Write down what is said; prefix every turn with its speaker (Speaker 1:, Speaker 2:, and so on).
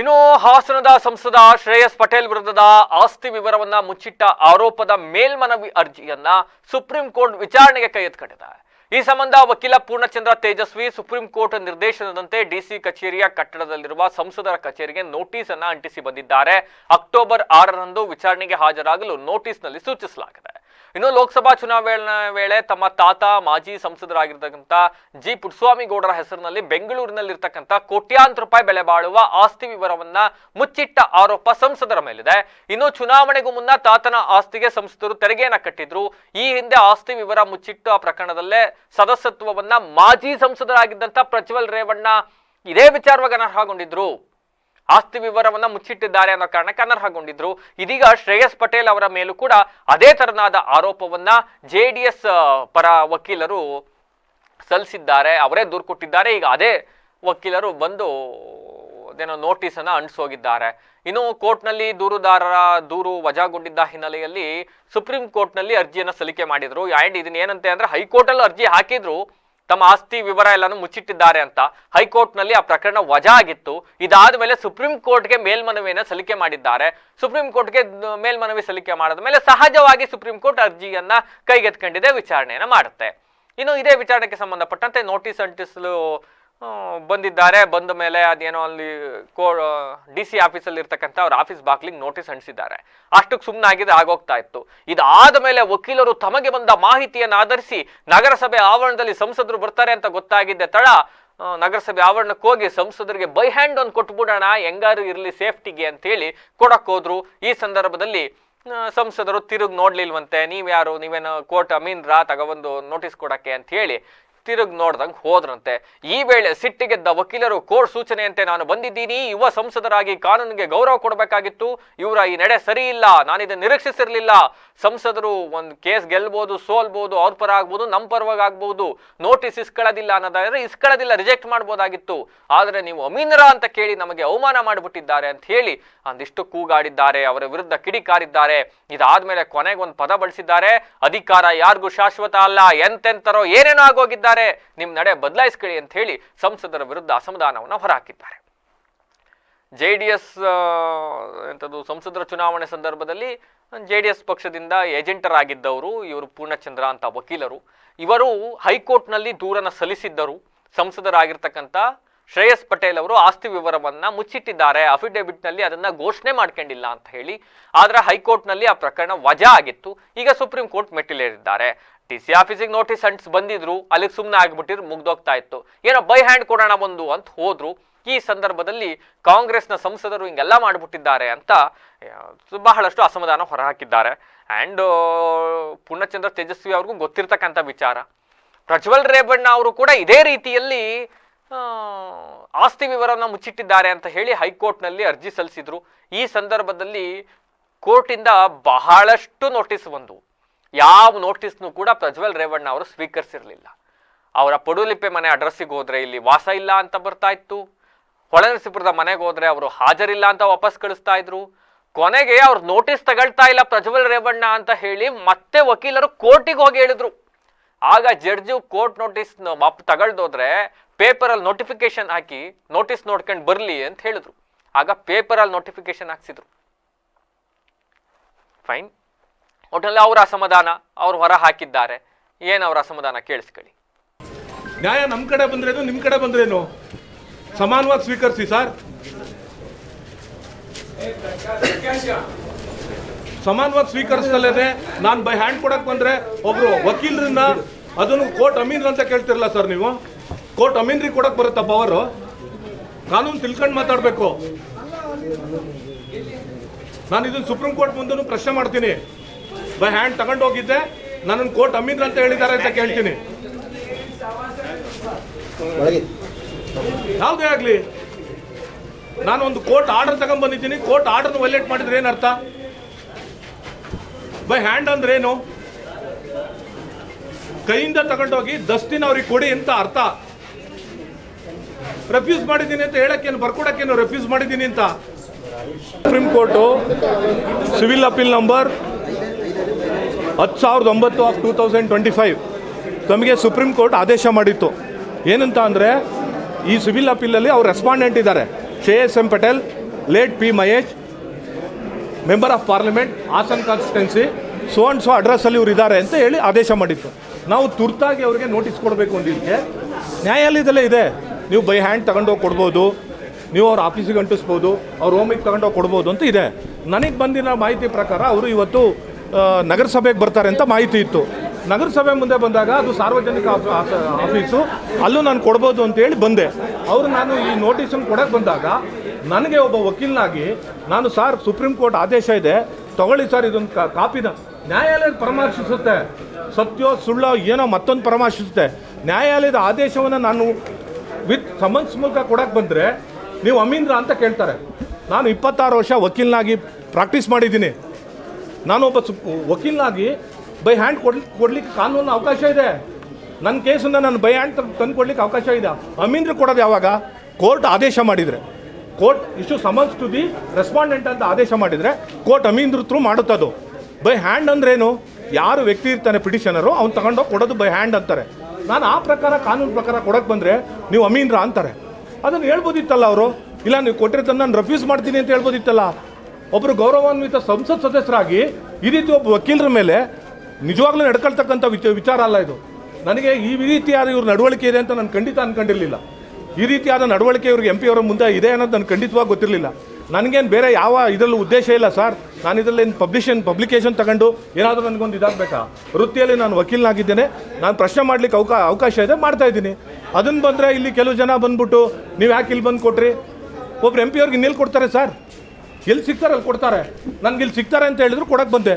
Speaker 1: ಇನ್ನು ಹಾಸನದ ಸಂಸದ ಶ್ರೇಯಸ್ ಪಟೇಲ್ ವಿರುದ್ಧದ ಆಸ್ತಿ ವಿವರವನ್ನ ಮುಚ್ಚಿಟ್ಟ ಆರೋಪದ ಮೇಲ್ಮನವಿ ಅರ್ಜಿಯನ್ನ ಸುಪ್ರೀಂ ಕೋರ್ಟ್ ವಿಚಾರಣೆಗೆ ಕೈ ಎತ್ಕೊಂಡಿದೆ. ಈ ಸಂಬಂಧ ವಕೀಲ ಪೂರ್ಣಚಂದ್ರ ತೇಜಸ್ವಿ ಸುಪ್ರೀಂ ಕೋರ್ಟ್ ನಿರ್ದೇಶನದಂತೆ ಡಿಸಿ ಕಚೇರಿಯ ಕಟ್ಟಡದಲ್ಲಿರುವ ಸಂಸದರ ಕಚೇರಿಗೆ ನೋಟಿಸ್ ಅನ್ನ ಅಂಟಿಸಿ ಬಂದಿದ್ದಾರೆ. ಅಕ್ಟೋಬರ್ ಆರರಂದು ವಿಚಾರಣೆಗೆ ಹಾಜರಾಗಲು ನೋಟಿಸ್ನಲ್ಲಿ ಸೂಚಿಸಲಾಗಿದೆ. ಇನ್ನು ಲೋಕಸಭಾ ಚುನಾವಣೆ ವೇಳೆ ತಮ್ಮ ತಾತ ಮಾಜಿ ಸಂಸದರಾಗಿರ್ತಕ್ಕಂಥ ಜಿ ಪುಟ್ಟಸ್ವಾಮಿ ಗೌಡರ ಹೆಸರಿನಲ್ಲಿ ಬೆಂಗಳೂರಿನಲ್ಲಿರ್ತಕ್ಕಂಥ ಕೋಟ್ಯಾಂತರ ರೂಪಾಯಿ ಬೆಲೆ ಬಾಳುವ ಆಸ್ತಿ ವಿವರವನ್ನ ಮುಚ್ಚಿಟ್ಟ ಆರೋಪ ಸಂಸದರ ಮೇಲಿದೆ. ಇನ್ನು ಚುನಾವಣೆಗೂ ಮುನ್ನ ತಾತನ ಆಸ್ತಿಗೆ ಸಂಸದರು ತೆರಿಗೆಯನ್ನ ಕಟ್ಟಿದ್ರು. ಈ ಹಿಂದೆ ಆಸ್ತಿ ವಿವರ ಮುಚ್ಚಿಟ್ಟ ಪ್ರಕರಣದಲ್ಲೇ ಸದಸ್ಯತ್ವವನ್ನ ಮಾಜಿ ಸಂಸದರಾಗಿದ್ದಂಥ ಪ್ರಜ್ವಲ್ ರೇವಣ್ಣ ಇದೇ ವಿಚಾರವಾಗಿ ಅನರ್ಹಗೊಂಡಿದ್ರು. ಆಸ್ತಿ ವಿವರವನ್ನ ಮುಚ್ಚಿಟ್ಟಿದ್ದಾರೆ ಅನ್ನೋ ಕಾರಣಕ್ಕೆ ಅನರ್ಹಗೊಂಡಿದ್ರು ಇದೀಗ ಶ್ರೇಯಸ್ ಪಟೇಲ್ ಅವರ ಮೇಲೂ ಕೂಡ ಅದೇ ತರನಾದ ಆರೋಪವನ್ನ ಜೆ ಡಿ ಎಸ್ ಪರ ವಕೀಲರು ಸಲ್ಲಿಸಿದ್ದಾರೆ. ಅವರೇ ದೂರು ಕೊಟ್ಟಿದ್ದಾರೆ. ಈಗ ಅದೇ ವಕೀಲರು ಬಂದು ಅದೇನೋ ನೋಟಿಸ್ ಅನ್ನ ಅಂಟಿಸೋಗಿದ್ದಾರೆ. ಇನ್ನು ಕೋರ್ಟ್ನಲ್ಲಿ ದೂರುದಾರರ ದೂರು ವಜಾಗೊಂಡಿದ್ದ ಹಿನ್ನೆಲೆಯಲ್ಲಿ ಸುಪ್ರೀಂ ಕೋರ್ಟ್ನಲ್ಲಿ ಅರ್ಜಿಯನ್ನು ಸಲ್ಲಿಕೆ ಮಾಡಿದ್ರು. ಆ್ಯಂಡ್ ಇದನ್ನ ಏನಂತೆ ಅಂದ್ರೆ ಹೈಕೋರ್ಟಲ್ಲಿ ಅರ್ಜಿ ಹಾಕಿದ್ರು. ತಮ್ಮ ಆಸ್ತಿ ವಿವರ ಎಲ್ಲಾನು ಮುಚ್ಚಿಟ್ಟಿದ್ದಾರೆ ಅಂತ ಹೈಕೋರ್ಟ್ನಲ್ಲಿ ಆ ಪ್ರಕರಣ ವಜಾ ಆಗಿತ್ತು ಇದಾದ ಮೇಲೆ ಸುಪ್ರೀಂ ಕೋರ್ಟ್ಗೆ ಮೇಲ್ಮನವಿಯನ್ನು ಸಲ್ಲಿಕೆ ಮಾಡಿದ್ದಾರೆ. ಸುಪ್ರೀಂ ಕೋರ್ಟ್ಗೆ ಮೇಲ್ಮನವಿ ಸಲ್ಲಿಕೆ ಮಾಡಿದ ಮೇಲೆ ಸಹಜವಾಗಿ ಸುಪ್ರೀಂ ಕೋರ್ಟ್ ಅರ್ಜಿಯನ್ನ ಕೈಗೆತ್ಕೊಂಡಿದೆ, ವಿಚಾರಣೆಯನ್ನ ಮಾಡುತ್ತೆ. ಇನ್ನು ಇದೇ ವಿಚಾರಣೆಗೆ ಸಂಬಂಧಪಟ್ಟಂತೆ ನೋಟಿಸ್ ಅಂಟಿಸಲು ಬಂದಿದ್ದಾರೆ. ಬಂದ ಮೇಲೆ ಅದೇನೋ ಅಲ್ಲಿ ಕೋ ಡಿ ಸಿ ಆಫೀಸಲ್ಲಿ ಇರ್ತಕ್ಕಂಥ ಅವ್ರ ಆಫೀಸ್ ಬಾಗ್ಲಿಗೆ ನೋಟಿಸ್ ಅಂಟಿಸಿದ್ದಾರೆ ಅಷ್ಟಕ್ಕೆ ಸುಮ್ಮನಾಗಿದೆ ಆಗೋಗ್ತಾ ಇತ್ತು. ಇದಾದ ಮೇಲೆ ವಕೀಲರು ತಮಗೆ ಬಂದ ಮಾಹಿತಿಯನ್ನು ಆಧರಿಸಿ ನಗರಸಭೆ ಆವರಣದಲ್ಲಿ ಸಂಸದರು ಬರ್ತಾರೆ ಅಂತ ಗೊತ್ತಾಗಿದ್ದೆ ತಡ ನಗರಸಭೆ ಆವರಣಕ್ಕೆ ಹೋಗಿ ಸಂಸದರಿಗೆ ಬೈ ಹ್ಯಾಂಡ್ ಒಂದು ಕೊಟ್ಬಿಡೋಣ ಹೆಂಗಾರು ಇರಲಿ, ಸೇಫ್ಟಿಗೆ ಅಂತೇಳಿ ಕೊಡಕ್ ಹೋದ್ರು. ಈ ಸಂದರ್ಭದಲ್ಲಿ ಸಂಸದರು ತಿರುಗಿ ನೋಡ್ಲಿಲ್ವಂತೆ, ನೀವ್ಯಾರು, ನೀವೇನು ಕೋರ್ಟ್ ಅಮೀನ್ರಾ ತಗೊಬಂದು ನೋಟಿಸ್ ಕೊಡಕ್ಕೆ ಅಂತ ಹೇಳಿ ತಿರುಗಿ ನೋಡ್ದಂಗೆ ಹೋದ್ರಂತೆ. ಈ ವೇಳೆ ಸಿಟ್ಟಿಗೆದ್ದ ವಕೀಲರು ಕೋರ್ಟ್ ಸೂಚನೆಯಂತೆ ನಾನು ಬಂದಿದ್ದೀನಿ. ಯುವ ಸಂಸದರಾಗಿ ಕಾನೂನಿಗೆ ಗೌರವ ಕೊಡಬೇಕಾಗಿತ್ತು. ಇವರ ಈ ನಡೆ ಸರಿ ಇಲ್ಲ. ನಾನಿದ ನಿರೀಕ್ಷಿಸಿರ್ಲಿಲ್ಲ. ಸಂಸದರು ಒಂದು ಕೇಸ್ ಗೆಲ್ಬೋದು, ಸೋಲ್ಬೋದು, ಅವ್ರ ಪರ ಆಗ್ಬೋದು ನಮ್ಮ ಪರವಾಗಿ ಆಗ್ಬೋದು. ನೋಟಿಸ್ ಇಸ್ಕೊಳ್ಳೋದಿಲ್ಲ ಅನ್ನೋದಾದ್ರೆ ಇಸ್ಕೊಳ್ಳೋದಿಲ್ಲ ರಿಜೆಕ್ಟ್ ಮಾಡ್ಬೋದಾಗಿತ್ತು. ಆದರೆ ನೀವು ಅಮೀನರ ಅಂತ ಕೇಳಿ ನಮಗೆ ಅವಮಾನ ಮಾಡಿಬಿಟ್ಟಿದ್ದಾರೆ ಅಂತ ಹೇಳಿ ಒಂದಿಷ್ಟು ಕೂಗಾಡಿದ್ದಾರೆ. ಅವರ ವಿರುದ್ಧ ಕಿಡಿಕಾರಿದ್ದಾರೆ. ಇದಾದ್ಮೇಲೆ ಕೊನೆಗೆ ಒಂದು ಪದ ಬಳಸಿದ್ದಾರೆ. ಅಧಿಕಾರ ಯಾರಿಗೂ ಶಾಶ್ವತ ಅಲ್ಲ. ಎಂತೆಂತರೋ ಏನೇನೋ ಆಗೋಗಿದ್ದಾರೆ. ನಿಮ್ ನಡೆ ಬದಲಾಯಿಸ್ಕೊಳ್ಳಿ ಅಂತ ಹೇಳಿ ಸಂಸದರ ವಿರುದ್ಧ ಅಸಮಾಧಾನವನ್ನು ಹೊರಹಾಕಿದ್ದಾರೆ. ಜೆ ಡಿ ಎಸ್ ಎಂಥದ್ದು ಸಂಸದರ ಚುನಾವಣೆ ಸಂದರ್ಭದಲ್ಲಿ ಜೆ ಡಿ ಎಸ್ ಪಕ್ಷದಿಂದ ಏಜೆಂಟರಾಗಿದ್ದವರು ಇವರು ಪೂರ್ಣಚಂದ್ರ ಅಂತ ವಕೀಲರು. ಇವರು ಹೈಕೋರ್ಟ್ನಲ್ಲಿ ದೂರನ್ನು ಸಲ್ಲಿಸಿದ್ದರು. ಸಂಸದರಾಗಿರ್ತಕ್ಕಂಥ ಶ್ರೇಯಸ್ ಪಟೇಲ್ ಅವರು ಆಸ್ತಿ ವಿವರವನ್ನ ಮುಚ್ಚಿಟ್ಟಿದ್ದಾರೆ. ಅಫಿಡೇವಿಟ್ನಲ್ಲಿ ಅದನ್ನ ಘೋಷಣೆ ಮಾಡ್ಕೊಂಡಿಲ್ಲ ಅಂತ ಹೇಳಿ. ಆದ್ರೆ ಹೈಕೋರ್ಟ್ನಲ್ಲಿ ಆ ಪ್ರಕರಣ ವಜಾ ಆಗಿತ್ತು. ಈಗ ಸುಪ್ರೀಂ ಕೋರ್ಟ್ ಮೆಟ್ಟಿಲೇರಿದ್ದಾರೆ. ಡಿ ಸಿ ಆಫೀಸಿಗೆ ನೋಟಿಸ್ ಅಂಟ್ಸ್ ಬಂದಿದ್ರು. ಅಲ್ಲಿಗೆ ಸುಮ್ಮನೆ ಆಗ್ಬಿಟ್ಟಿದ್ರು ಮುಗ್ದೋಗ್ತಾ ಇತ್ತು. ಏನೋ ಬೈ ಹ್ಯಾಂಡ್ ಕೊಡೋಣ ಒಂದು ಅಂತ ಹೋದ್ರು. ಈ ಸಂದರ್ಭದಲ್ಲಿ ಕಾಂಗ್ರೆಸ್ನ ಸಂಸದರು ಹಿಂಗೆಲ್ಲ ಮಾಡಿಬಿಟ್ಟಿದ್ದಾರೆ ಅಂತ ಬಹಳಷ್ಟು ಅಸಮಾಧಾನ ಹೊರಹಾಕಿದ್ದಾರೆ. ಆ್ಯಂಡ್ ಪೂರ್ಣಚಂದ್ರ ತೇಜಸ್ವಿ ಅವ್ರಿಗೂ ಗೊತ್ತಿರ್ತಕ್ಕಂಥ ವಿಚಾರ. ಪ್ರಜ್ವಲ್ ರೇಬಣ್ಣ ಅವರು ಕೂಡ ಇದೇ ರೀತಿಯಲ್ಲಿ ಆಸ್ತಿ ವಿವರವನ್ನು ಮುಚ್ಚಿಟ್ಟಿದ್ದಾರೆ ಅಂತ ಹೇಳಿ ಹೈಕೋರ್ಟ್ನಲ್ಲಿ ಅರ್ಜಿ ಸಲ್ಲಿಸಿದ್ರು. ಈ ಸಂದರ್ಭದಲ್ಲಿ ಕೋರ್ಟಿಂದ ಬಹಳಷ್ಟು ನೋಟಿಸ್ ಬಂದವು ಯಾವ ನೋಟಿಸ್ನು ಕೂಡ ಪ್ರಜ್ವಲ್ ರೇವಣ್ಣ ಅವರು ಸ್ವೀಕರಿಸಿರಲಿಲ್ಲ. ಅವರ ಪಡುಲಿಪ್ಪೆ ಮನೆ ಅಡ್ರೆಸ್ಸಿಗೆ ಹೋದರೆ ಇಲ್ಲಿ ವಾಸ ಇಲ್ಲ ಅಂತ ಬರ್ತಾ ಇತ್ತು. ಹೊಳೆನರಸೀಪುರದ ಮನೆಗೆ ಹೋದ್ರೆ ಅವರು ಹಾಜರಿಲ್ಲ ಅಂತ ವಾಪಸ್ ಕಳಿಸ್ತಾ ಇದ್ರು. ಕೊನೆಗೆ ಅವ್ರು ನೋಟಿಸ್ ತಗೊಳ್ತಾ ಇಲ್ಲ ಪ್ರಜ್ವಲ್ ರೇವಣ್ಣ ಅಂತ ಹೇಳಿ ಮತ್ತೆ ವಕೀಲರು ಕೋರ್ಟಿಗೆ ಹೋಗಿ ಹೇಳಿದ್ರು. ಆಗ ಜಡ್ಜು ಕೋರ್ಟ್ ನೋಟಿಸ್ ತಗೊಳ್ದೋದ್ರೆ ಪೇಪರಲ್ಲಿ ನೋಟಿಫಿಕೇಶನ್ ಹಾಕಿ ನೋಟಿಸ್ ನೋಡ್ಕೊಂಡು ಬರಲಿ ಅಂತ ಹೇಳಿದ್ರು. ಆಗ ಪೇಪರಲ್ಲಿ ನೋಟಿಫಿಕೇಶನ್ ಹಾಕ್ಸಿದ್ರು. ಫೈನ್. ಒಟ್ಟಿನಲ್ಲಿ ಅವರ ಅಸಮಾಧಾನ, ಅವ್ರು ಹೊರ ಹಾಕಿದ್ದಾರೆ. ಏನು ಅವರ ಅಸಮಾಧಾನ ಕೇಳಿಸ್ಕೊಳ್ಳಿ.
Speaker 2: ನ್ಯಾಯ ನಮ್ಮ ಕಡೆ ಬಂದ್ರೇನು ನಿಮ್ಮ ಕಡೆ ಬಂದ್ರೇನು? ಸಮಾನವಾಗಿ ಸ್ವೀಕರಿಸಿ, ಸರ್. ಸಮಾನವಾಗಿ ಸ್ವೀಕರಿಸ್ತಲೇ ನಾನು ಬೈ ಹ್ಯಾಂಡ್ ಕೊಡಕ್ಕೆ ಬಂದ್ರೆ ಒಬ್ರು ವಕೀಲರನ್ನ, ಅದನ್ನು ಕೋರ್ಟ್ ಅಮೀನ್ ಅಂತ ಕೇಳ್ತಿರಲ್ಲ ಸರ್ ನೀವು? ಕೋರ್ಟ್ ಅಮೀನ್ರಿ ಕೊಡಕ್ ಬರುತ್ತಾ ಪವರು ಕಾನೂನು ತಿಳ್ಕೊಂಡು ಮಾತಾಡಬೇಕು. ನಾನು ಇದನ್ನು ಸುಪ್ರೀಂ ಕೋರ್ಟ್ ಮುಂದೂ ಪ್ರಶ್ನೆ ಮಾಡ್ತೀನಿ. ಬೈ ಹ್ಯಾಂಡ್ ತಗೊಂಡು ಹೋಗಿದ್ದೆ. ನನ್ನನ್ನು ಕೋರ್ಟ್ ಅಮೀನ್ರ ಅಂತ ಹೇಳಿದ್ದಾರೆ ಅಂತ ಕೇಳ್ತೀನಿ. ಯಾವುದೇ ಆಗಲಿ. ನಾನು ಒಂದು ಕೋರ್ಟ್ ಆರ್ಡರ್ ತಗೊಂಡ್ ಬಂದಿದ್ದೀನಿ. ಕೋರ್ಟ್ ಆರ್ಡರ್ನ ವೈಲೇಟ್ ಮಾಡಿದ್ರೆ ಏನರ್ಥ? ಅರ್ಥ ಬೈ ಹ್ಯಾಂಡ್ ಅಂದ್ರೆ ಏನು ಕೈಯಿಂದ ತಗೊಂಡೋಗಿ ದಸ್ತಿನ ಅವ್ರಿಗೆ ಕೊಡಿ ಅಂತ ಅರ್ಥ. ರೆಫ್ಯೂಸ್ ಮಾಡಿದ್ದೀನಿ ಅಂತ ಹೇಳಕ್ಕೇನು ಬರ್ಕೊಡಕ್ಕೇನು ರೆಫ್ಯೂಸ್ ಮಾಡಿದ್ದೀನಿ ಅಂತ? Supreme court civil appeal number ಹತ್ತು ಸಾವಿರದ ಒಂಬತ್ತು of two thousand twenty five ತಮಗೆ ಸುಪ್ರೀಂ ಕೋರ್ಟ್ ಆದೇಶ ಮಾಡಿತ್ತು. ಏನಂತ ಅಂದರೆ, ಈ ಸಿವಿಲ್ ಅಪೀಲಲ್ಲಿ ಅವ್ರು ರೆಸ್ಪಾಂಡೆಂಟ್ ಇದ್ದಾರೆ. K S M Patel late P Mahesh member of parliament Hassan constituency so and so ಅಡ್ರೆಸ್ಸಲ್ಲಿ ಇವ್ರು ಇದ್ದಾರೆ ಅಂತ ಹೇಳಿ ಆದೇಶ ಮಾಡಿತ್ತು. ನಾವು ತುರ್ತಾಗಿ ಅವರಿಗೆ ನೋಟಿಸ್ ಕೊಡಬೇಕು ಅಂದಿದ್ದಕ್ಕೆ ನ್ಯಾಯಾಲಯದಲ್ಲೇ ಇದೆ. ನೀವು ಬೈ ಹ್ಯಾಂಡ್ ತಗೊಂಡೋಗಿ ಕೊಡ್ಬೋದು, ನೀವು ಅವ್ರ ಆಫೀಸಿಗೆ ಅಂಟಿಸ್ಬೋದು, ಅವ್ರ ಹೋಮಿಗೆ ತಗೊಂಡೋಗಿ ಕೊಡ್ಬೋದು ಅಂತ ಇದೆ. ನನಗೆ ಬಂದಿರೋ ಮಾಹಿತಿ ಪ್ರಕಾರ ಅವರು ಇವತ್ತು ನಗರಸಭೆಗೆ ಬರ್ತಾರೆ ಅಂತ ಮಾಹಿತಿ ಇತ್ತು. ನಗರಸಭೆ ಮುಂದೆ ಬಂದಾಗ ಅದು ಸಾರ್ವಜನಿಕ ಆಫ್- ಆಫೀಸು ಅಲ್ಲೂ ನಾನು ಕೊಡ್ಬೋದು ಅಂತೇಳಿ ಬಂದೆ. ಅವರು ನಾನು ಈ ನೋಟಿಸನ್ನು ಕೊಡೋಕೆ ಬಂದಾಗ ನನಗೆ ಒಬ್ಬ ವಕೀಲನಾಗಿ ನಾನು ಸರ್ ಸುಪ್ರೀಂ ಕೋರ್ಟ್ ಆದೇಶ ಇದೆ, ತಗೊಳ್ಳಿ ಸರ್ ಇದೊಂದು ಕಾಪಿನ. ನ್ಯಾಯಾಲಯ ಪರಾಮರ್ಶಿಸುತ್ತೆ. ಸತ್ಯೋ, ಸುಳ್ಳೋ, ಏನೋ ಮತ್ತೊಂದು ಪರಾಮರ್ಶಿಸುತ್ತೆ. ನ್ಯಾಯಾಲಯದ ಆದೇಶವನ್ನು ನಾನು ವಿತ್ ಸಮನ್ಸ್ ಮೂಲಕ ಕೊಡಕ್ಕೆ ಬಂದರೆ ನೀವು ಅಮೀಂದ್ರ ಅಂತ ಕೇಳ್ತಾರೆ. ನಾನು ಇಪ್ಪತ್ತಾರು ವರ್ಷ ವಕೀಲನಾಗಿ ಪ್ರಾಕ್ಟೀಸ್ ಮಾಡಿದ್ದೀನಿ. ನಾನು ಒಬ್ಬ ಸು ವಕೀಲನಾಗಿ ಬೈ ಹ್ಯಾಂಡ್ ಕೊಡ್ ಕೊಡಲಿಕ್ಕೆ ಕಾನೂನು ಅವಕಾಶ ಇದೆ. ನನ್ನ ಕೇಸನ್ನು ನಾನು ಬೈ ಹ್ಯಾಂಡ್ ತಂದು ಕೊಡಲಿಕ್ಕೆ ಅವಕಾಶ ಇದೆ. ಅಮೀಂದ್ರ ಕೊಡೋದು ಯಾವಾಗ? ಕೋರ್ಟ್ ಆದೇಶ ಮಾಡಿದರೆ. ಕೋರ್ಟ್ ಇಷ್ಟು ಸಮನ್ಸ್ ಟು ದಿ ರೆಸ್ಪಾಂಡೆಂಟ್ ಅಂತ ಆದೇಶ ಮಾಡಿದರೆ ಕೋರ್ಟ್ ಅಮೀಂದ್ರ ಥ್ರೂ ಮಾಡುತ್ತದು. ಬೈ ಹ್ಯಾಂಡ್ ಅಂದ್ರೇನು? ಯಾರು ವ್ಯಕ್ತಿ ಇರ್ತಾನೆ ಪಿಟಿಷನರು, ಅವ್ನು ತಗೊಂಡೋಗಿ ಕೊಡೋದು ಬೈ ಹ್ಯಾಂಡ್ ಅಂತಾರೆ. ನಾನು ಆ ಪ್ರಕಾರ, ಕಾನೂನು ಪ್ರಕಾರ ಕೊಡಕ್ಕೆ ಬಂದರೆ ನೀವು ಅಮೀನ್ರಾ ಅಂತಾರೆ. ಅದನ್ನು ಹೇಳ್ಬೋದಿತ್ತಲ್ಲ ಅವರು? ಇಲ್ಲ, ನೀವು ಕೊಟ್ಟಿರ್ತಂದು ನಾನು ರೆಫ್ಯೂಸ್ ಮಾಡ್ತೀನಿ ಅಂತ ಹೇಳ್ಬೋದಿತ್ತಲ್ಲ? ಒಬ್ಬರು ಗೌರವಾನ್ವಿತ ಸಂಸತ್ ಸದಸ್ಯರಾಗಿ ಈ ರೀತಿ ಒಬ್ಬ ವಕೀಲರ ಮೇಲೆ ನಿಜವಾಗ್ಲೂ ನಡ್ಕೊಳ್ತಕ್ಕಂಥ ವಿಚ, ವಿಚಾರ ಅಲ್ಲ ಇದು. ನನಗೆ ಈ ರೀತಿಯಾದ ಇವ್ರ ನಡವಳಿಕೆ ಇದೆ ಅಂತ ನಾನು ಖಂಡಿತ ಅನ್ಕೊಂಡಿರಲಿಲ್ಲ. ಈ ರೀತಿಯಾದ ನಡವಳಿಕೆ ಇವ್ರಿಗೆ ಎಂ ಪಿ ಅವರ ಮುಂದೆ ಇದೆ ಅನ್ನೋದು ನನಗೆ ಖಂಡಿತವಾಗಿ ಗೊತ್ತಿರಲಿಲ್ಲ. ನನಗೇನು ಬೇರೆ ಯಾವ ಇದರಲ್ಲೂ ಉದ್ದೇಶ ಇಲ್ಲ, ಸರ್. ನಾನು ಇದರಲ್ಲಿ ಪಬ್ಲಿಷನ್ ಪಬ್ಲಿಕೇಶನ್ ತಗೊಂಡು ಏನಾದರೂ ನನಗೊಂದು ಇದಾಗಬೇಕಾ? ವೃತ್ತಿಯಲ್ಲಿ ನಾನು ವಕೀಲನಾಗಿದ್ದೇನೆ. ನಾನು ಪ್ರಶ್ನೆ ಮಾಡಲಿಕ್ಕೆ ಅವಕಾ, ಅವಕಾಶ ಇದೆ, ಮಾಡ್ತಾ ಇದ್ದೀನಿ. ಅದನ್ನು ಬಂದರೆ ಇಲ್ಲಿ ಕೆಲವು ಜನ ಬಂದ್ಬಿಟ್ಟು, ನೀವು ಯಾಕೆ ಇಲ್ಲಿ ಬಂದು ಕೊಟ್ರಿ? ಒಬ್ರು ಎಂ ಪಿ ಅವ್ರಿಗೆ ಇನ್ನೆಲ್ಲಿ ಕೊಡ್ತಾರೆ, ಸರ್. ಎಲ್ಲಿ ಸಿಗ್ತಾರೆ ಅಲ್ಲಿ ಕೊಡ್ತಾರೆ. ನನಗೆ ಇಲ್ಲಿ ಸಿಗ್ತಾರೆ ಅಂತ ಹೇಳಿದ್ರು ಕೊಡಕ್ಕೆ ಬಂದೆ.